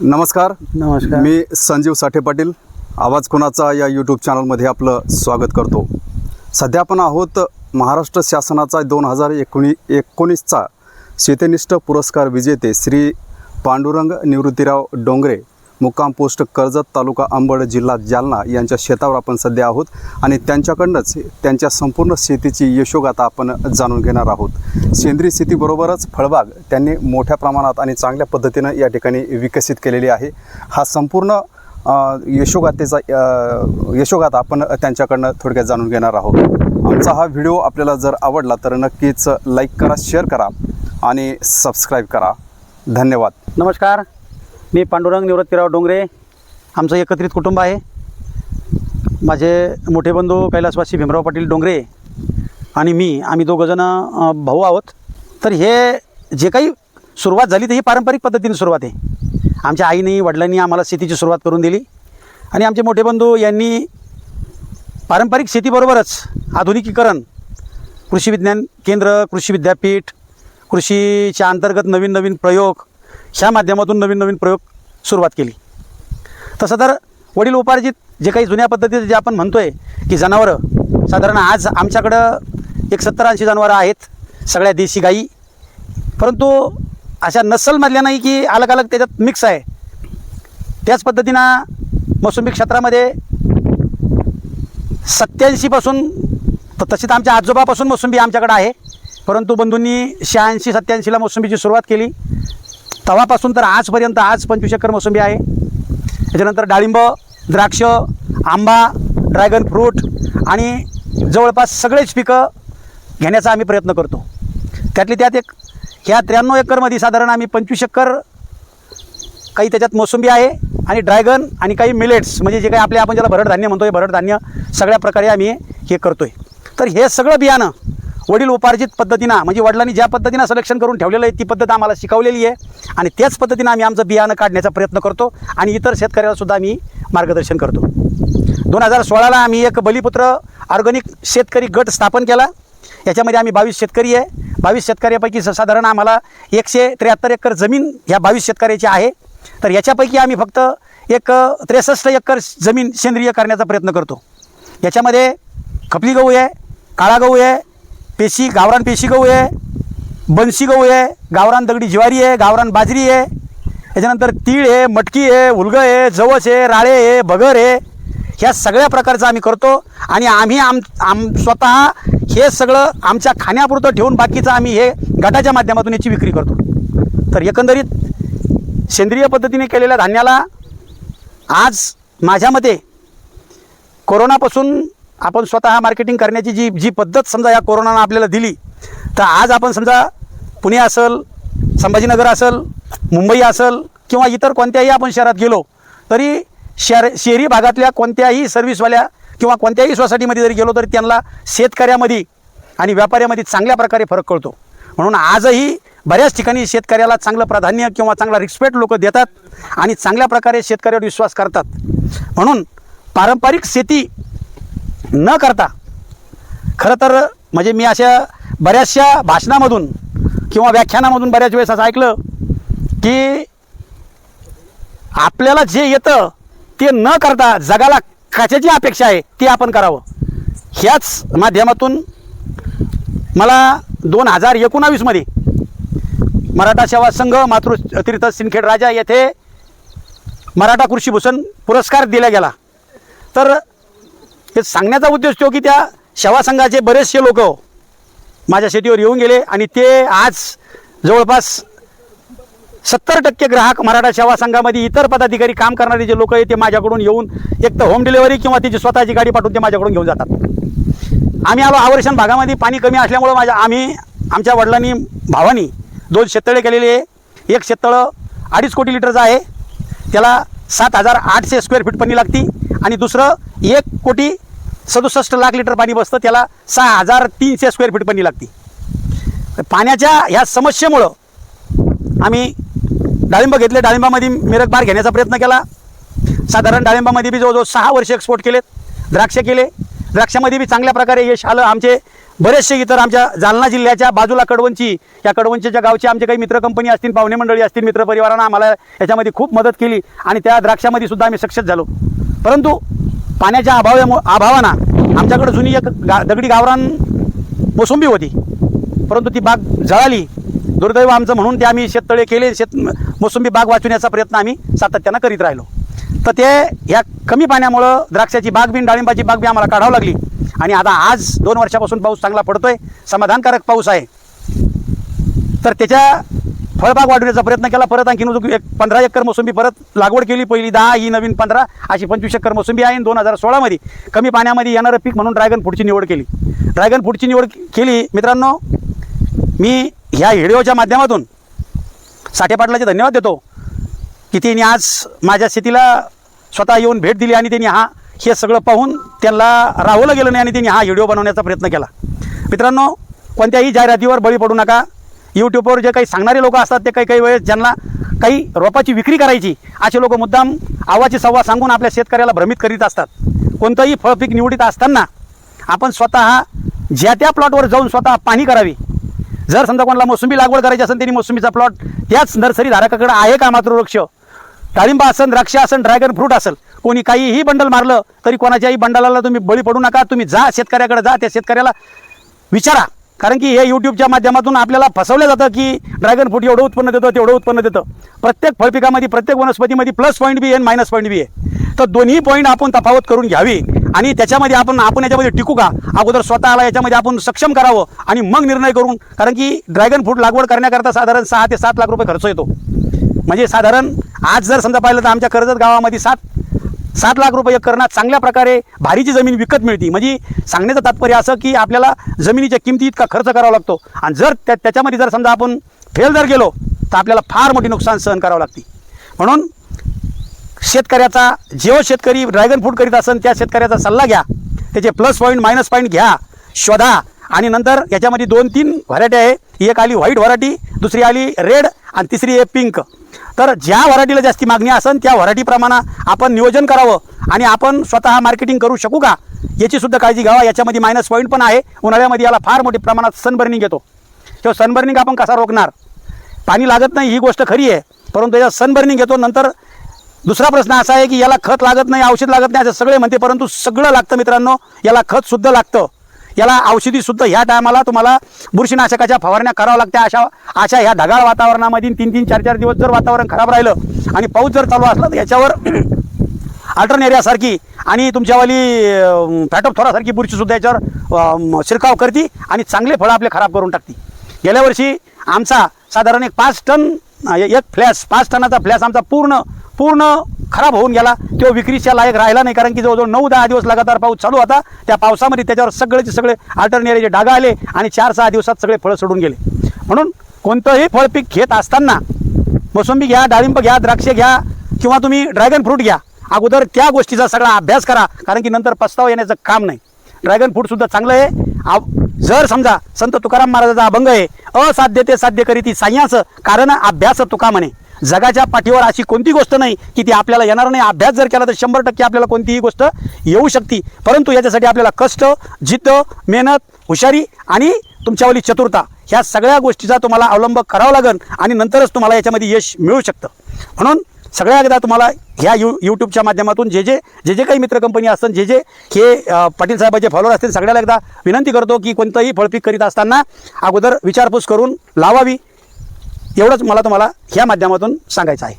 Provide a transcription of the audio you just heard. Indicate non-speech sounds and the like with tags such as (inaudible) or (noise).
नमस्कार. नमस्कार. मी संजीव साठे पाटील. आवाज कोणाचा या यूट्यूब चॅनलमध्ये आपलं स्वागत करतो. सध्या आपण आहोत महाराष्ट्र शासनाचा दोन हजार एकोणी एकोणीसचा शेतनिष्ठ पुरस्कार विजेते श्री पांडुरंग निवृत्तीराव डोंगरे. मुक्काम पोस्ट कर्जत तालुका अंबड जिल्हा जालना यांच्या शेतावर आपण सध्या आहोत आणि त्यांच्याकडनंच त्यांच्या संपूर्ण शेतीची यशोगाथा आपण जाणून घेणार आहोत. सेंद्रिय शेतीबरोबरच फळबाग त्यांनी मोठ्या प्रमाणात आणि चांगल्या पद्धतीनं या ठिकाणी विकसित केलेली आहे. हा संपूर्ण यशोगाथेचा यशोगाथा आपण त्यांच्याकडनं थोडक्यात जाणून घेणार आहोत. आमचा हा व्हिडिओ आपल्याला जर आवडला तर नक्कीच लाईक करा शेअर करा आणि सबस्क्राईब करा. धन्यवाद. नमस्कार. मी पांडुरंग निवृत्तीराव डोंगरे आमचं एकत्रित कुटुंब आहे. माझे मोठे बंधू कैलासवासी भीमराव पाटील डोंगरे आणि मी आम्ही दोघंजणं भाऊ आहोत. तर हे जे काही सुरुवात झाली तर ही पारंपरिक पद्धतीने सुरुवात आहे. आमच्या आईने वडिलांनी आम्हाला शेतीची सुरुवात करून दिली. आणि आमचे मोठे बंधू यांनी पारंपरिक शेतीबरोबरच आधुनिकीकरण कृषी विज्ञान केंद्र कृषी विद्यापीठ कृषीच्या अंतर्गत नवीन नवीन प्रयोग ह्या माध्यमातून नवीन नवीन प्रयोग सुरुवात केली. तसं तर वडील उपार्जित जे काही जुन्या पद्धतीचं जे आपण म्हणतो आहे की जनावरं साधारण आज आमच्याकडं एक सत्तर ऐंशी जनावरं आहेत सगळ्या देशी गाई परंतु अशा नसलमधल्या नाही की अलग अलग त्याच्यात मिक्स आहे. त्याच पद्धतीनं मोसंबी क्षेत्रामध्ये सत्याऐंशीपासून तर तशी तर आमच्या आजोबापासून मोसंबी आमच्याकडे आहे. परंतु बंधूंनी शहाऐंशी सत्याऐंशीला मोसंबीची सुरुवात केली. तवापासून तर आजपर्यंत आज पंचवीस एकर मोसंबी आहे. त्याच्यानंतर डाळिंब द्राक्ष आंबा ड्रॅगन फ्रूट आणि जवळपास सगळेच पिकं घेण्याचा आम्ही प्रयत्न करतो. त्यातली त्यात एक ह्या त्र्याण्णव एकरमध्ये साधारण आम्ही पंचवीस एकर काही त्याच्यात मोसंबी आहे आणि ड्रॅगन आणि काही मिलेट्स म्हणजे जे काही आपले आपण ज्याला भरड धान्य म्हणतोय भरड धान्य सगळ्या प्रकारे आम्ही हे करतोय. तर हे सगळं बियाणं वडील उपार्जित पद्धतीनं म्हणजे वडिलांनी ज्या पद्धतीनं सिलेक्शन करून ठेवलेलं आहे ती पद्धत आम्हाला शिकवलेली आहे. आणि त्याच पद्धतीनं आम्ही आमचं बियाणं काढण्याचा प्रयत्न करतो आणि इतर शेतकऱ्यालासुद्धा आम्ही मार्गदर्शन करतो. दोन हजार सोळाला आम्ही एक बलिपुत्र ऑर्गॅनिक शेतकरी गट स्थापन केला. याच्यामध्ये आम्ही बावीस शेतकरी आहे. बावीस शेतकऱ्यापैकी स- साधारण आम्हाला एकशे त्र्याहत्तर एकर जमीन ह्या बावीस शेतकऱ्याची आहे. तर याच्यापैकी आम्ही फक्त एक त्रेसष्ट एकर जमीन सेंद्रिय करण्याचा प्रयत्न करतो. याच्यामध्ये खपली गहू आहे काळा गहू आहे पेशी गावरान पेशी गहू आहे बनशी गहू आहे गावरान दगडी ज्वारी आहे गावरान बाजरी आहे. त्याच्यानंतर तीळ आहे मटकी आहे उलगं आहे जवस आहे राळे आहे बगर आहे. ह्या सगळ्या प्रकारचं आम्ही करतो आणि आम्ही आम आम स्वतः हे सगळं आमच्या खाण्यापुरतं ठेवून बाकीचं आम्ही हे गटाच्या माध्यमातून याची विक्री करतो. तर एकंदरीत सेंद्रिय पद्धतीने केलेल्या धान्याला आज माझ्या मते कोरोनापासून आपण स्वतः मार्केटिंग करण्याची जी जी पद्धत समजा या कोरोनानं आपल्याला दिली तर आज आपण समजा पुणे असेल संभाजीनगर असेल मुंबई असेल किंवा इतर कोणत्याही आपण शहरात गेलो तरी शहर शहरी भागातल्या कोणत्याही सर्व्हिसवाल्या किंवा कोणत्याही सोसायटीमध्ये जरी गेलो तरी त्यांना शेतकऱ्यामध्ये आणि व्यापाऱ्यामध्ये चांगल्या प्रकारे फरक कळतो. म्हणून आजही बऱ्याच ठिकाणी शेतकऱ्याला चांगलं प्राधान्य किंवा चांगला रिस्पेक्ट लोक देतात आणि चांगल्या प्रकारे शेतकऱ्यावर विश्वास करतात. म्हणून पारंपरिक शेती न करता खरं तर म्हणजे मी अशा बऱ्याचशा भाषणामधून किंवा व्याख्यानामधून बऱ्याच वेळेस असं ऐकलं की आपल्याला जे येतं ते न करता जगाला कशाची अपेक्षा आहे ते आपण करावं. ह्याच माध्यमातून मला दोन हजार एकोणावीसमध्ये मराठा सेवा संघ मातृतीर्थ सिंदखेड राजा येथे मराठा कृषीभूषण पुरस्कार दिला गेला. तर हे सांगण्याचा उद्देश तो की त्या सेवा संघाचे बरेचसे लोक माझ्या शेतीवर येऊन गेले आणि ते आज जवळपास सत्तर टक्के ग्राहक मराठा सेवा संघामध्ये इतर पदाधिकारी काम करणारे जे लोक आहेत ते माझ्याकडून येऊन एक तर होम डिलिव्हरी किंवा त्याची स्वतःची गाडी पाठवून ते माझ्याकडून घेऊन जातात. आम्ही आलो आवर्षण भागामध्ये पाणी कमी असल्यामुळं माझ्या आम्ही आमच्या वडिलांनी भावानी दोन शेततळे केलेले आहे. एक शेततळं अडीच कोटी लिटरचं आहे. त्याला सात हजार आठशे स्क्वेअर फीट पाणी लागती आणि दुसरं एक कोटी सदुसष्ट लाख लिटर पाणी बसतं त्याला सहा हजार तीनशे स्क्वेअर फीट पाणी लागते. पाण्याच्या ह्या समस्येमुळं आम्ही डाळिंब घेतले. डाळिंबामध्ये मिरक बार घेण्याचा प्रयत्न केला. साधारण डाळिंबामध्ये बी जवळजवळ सहा वर्ष एक्सपोर्ट केलेत. द्राक्ष केले. द्राक्षामध्ये बी चांगल्या प्रकारे यश आलं आमचे बरेचसे इतर आमच्या जालना जिल्ह्याच्या बाजूला कडवंची या कडवंचीच्या गावचे आमचे काही मित्र कंपनी असतील पाहुणे मंडळी असतील मित्रपरिवारांना आम्हाला याच्यामध्ये खूप मदत केली आणि त्या द्राक्षामध्ये सुद्धा आम्ही सक्सेस झालो. परंतु पाण्याच्या अभाव्यामु अभावानं आमच्याकडे जुनी एक गा दगडी गावरान मोसंबी होती. परंतु ती बाग जळाली. दुर्दैव आमचं म्हणून ते आम्ही शेततळे केले शेत मोसंबी बाग वाचवण्याचा प्रयत्न आम्ही सातत्यानं करीत राहिलो. तर ते ह्या कमी पाण्यामुळं द्राक्षाची बाग बी डाळिंबाची बाग बी आम्हाला काढावं लागली. आणि आता आज दोन वर्षापासून पाऊस चांगला पडतोय. समाधानकारक पाऊस आहे. तर त्याच्या फळबाग वाढवण्याचा प्रयत्न केला. परत आणखीन एक पंधरा एकर मोसंबी परत लागवड केली. पहिली दहा ही नवीन पंधरा अशी पंचवीस एकर मोसंबी आहे. दोन हजार सोळामध्ये कमी पाण्यामध्ये येणारं पीक म्हणून ड्रॅगन फ्रूटची निवड केली. ड्रॅगन फ्रूटची निवड केली. मित्रांनो मी ह्या व्हिडिओच्या माध्यमातून साठे पाटलाचे धन्यवाद देतो की त्यांनी आज माझ्या शेतीला स्वतः येऊन भेट दिली आणि त्यांनी हा हे सगळं पाहून त्यांना राहवलं गेलं नाही आणि त्यांनी हा व्हिडिओ बनवण्याचा प्रयत्न केला. मित्रांनो कोणत्याही जाहिरातीवर बळी पडू नका. यूट्यूबवर जे काही सांगणारे लोक असतात ते काही काही वेळेस ज्यांना काही रोपाची विक्री करायची असे लोक मुद्दाम आवाची संवाद सांगून आपल्या शेतकऱ्याला भ्रमित करीत असतात. कोणतंही फळपीक निवडीत असताना आपण स्वतः ज्या त्या प्लॉटवर जाऊन स्वतः पाणी करावी. जर समजा कोणाला मोसंबी लागवड करायची असेल त्यांनी मोसंबीचा प्लॉट त्याच नर्सरी धारकाकडे आहे का मात्र वृक्ष? डाळिंब असेल द्राक्ष असेल ड्रॅगन फ्रूट असेल कोणी काहीही बंडल मारलं तरी कोणाच्याही बंडलाला तुम्ही बळी पडू नका. तुम्ही जा शेतकऱ्याकडे जा त्या शेतकऱ्याला विचारा. कारण की हे यूट्यूबच्या माध्यमातून आपल्याला फसवलं जातं की ड्रॅगन फ्रूट एवढं उत्पन्न देतं तेवढं उत्पन्न देतं. प्रत्येक फळपिकामध्ये प्रत्येक वनस्पतीमध्ये प्लस पॉईंट बी आहे मायनस पॉईंट बी आहे तर दोन्ही पॉईंट आपण तफावत करून घ्यावी आणि त्याच्यामध्ये आपण आपण याच्यामध्ये टिकू का? अगोदर स्वतःला याच्यामध्ये आपण सक्षम करावं आणि मग निर्णय करून कारण की ड्रॅगन फ्रूट लागवड करण्याकरता साधारण सहा ते सात लाख रुपये खर्च येतो. म्हणजे साधारण आज जर समजा पाहिलं तर आमच्या कर्जत गावामध्ये सात सात लाख रुपये करण्यात चांगल्या प्रकारे भारीची जमीन विकत मिळते. म्हणजे सांगण्याचं तात्पर्य असं की आपल्याला जमिनीच्या किमती इतका खर्च करावा लागतो. आणि जर त्या त्याच्यामध्ये जर समजा आपण फेल जर गेलो तर आपल्याला फार मोठी नुकसान सहन करावं लागते. म्हणून शेतकऱ्याचा जेव्हा शेतकरी ड्रॅगन फ्रूट करीत असेल त्या शेतकऱ्याचा सल्ला घ्या. त्याचे प्लस पॉईंट मायनस पॉईंट घ्या. शोधा. आणि नंतर याच्यामध्ये दोन तीन व्हरायटी आहे. एक आली व्हाईट व्हरायटी दुसरी आली रेड आणि तिसरी आहे पिंक तर ज्या व्हरायटीला जास्ती मागणी असेल त्या व्हरायटीप्रमाणे आपण नियोजन करावं आणि आपण स्वतः मार्केटिंग करू शकू का? याची सुद्धा काळजी घ्यावा. याच्यामध्ये मायनस पॉईंट पण आहे. उन्हाळ्यामध्ये याला फार मोठ्या प्रमाणात सनबर्निंग येतो. तेव्हा सनबर्निंग आपण कसा रोखणार? पाणी लागत नाही ही गोष्ट खरी आहे. परंतु याचा सनबर्निंग येतो. नंतर दुसरा प्रश्न असा आहे की याला खत लागत नाही औषध लागत नाही असं सगळे म्हणते. परंतु सगळं लागतं मित्रांनो. याला खतसुद्धा लागतं. याला औषधीसुद्धा ह्या टायमाला तुम्हाला बुरशीनाशकाच्या फवारण्या कराव्या लागत्या. अशा अशा ह्या ढगाळ वातावरणामध्ये तीन तीन चार चार दिवस जर वातावरण खराब राहिलं आणि पाऊस जर चालू असला तर याच्यावर अल्टरनेरियासारखी (clears throat) आणि तुमच्यावाली फॅटॉप थोरासारखी बुरशीसुद्धा याच्यावर शिरकाव करते आणि चांगले फळं आपले खराब करून टाकते. गेल्या वर्षी आमचा साधारण एक पाच टन एक फ्लॅश पाच टनाचा फ्लॅश आमचा पूर्ण पूर्ण खराब होऊन गेला तो विक्रीच्या लायक राहिला नाही कारण की जवळजवळ नऊ दहा दिवस लगातार पाऊस चालू होता त्या पावसामध्ये त्याच्यावर सगळेचे सगळे अल्टरनेरियाचे डागा आले आणि चार सहा दिवसात सगळे फळं सोडून गेले. म्हणून कोणतंही फळ पीक घेत असताना मोसंबी घ्या डाळिंब घ्या द्राक्षे घ्या किंवा तुम्ही ड्रॅगन फ्रूट घ्या अगोदर त्या गोष्टीचा सगळा अभ्यास करा कारण की नंतर पस्ताव येण्याचं काम नाही. ड्रॅगन फ्रूटसुद्धा चांगलं आहे. जर समजा संत तुकाराम महाराजाचा अभंग आहे असाध्य ते साध्य करीती साह्याचं कारण अभ्यास तुका म्हणे. जगाच्या पाठीवर अशी कोणती गोष्ट नाही की ती आपल्याला येणार नाही. अभ्यास जर केला तर शंभर टक्के आपल्याला कोणतीही गोष्ट येऊ शकते. परंतु याच्यासाठी आपल्याला कष्ट जिद्द मेहनत हुशारी आणि तुमच्यावाली चतुरता ह्या सगळ्या गोष्टीचा तुम्हाला अवलंब करावा लागेल आणि नंतरच तुम्हाला याच्यामध्ये यश मिळू शकतं. म्हणून सगळ्या एकदा तुम्हाला ह्या यू यूट्यूबच्या माध्यमातून जे जे जे जे काही मित्र कंपनी असतात जे जे हे पाटील साहेबाचे फॉलोअर असतील सगळ्याला एकदा विनंती करतो की कोणतंही फळपीक करीत असताना अगोदर विचारपूस करून लावावी. एवढंच मला तुम्हाला ह्या माध्यमातून सांगायचं आहे.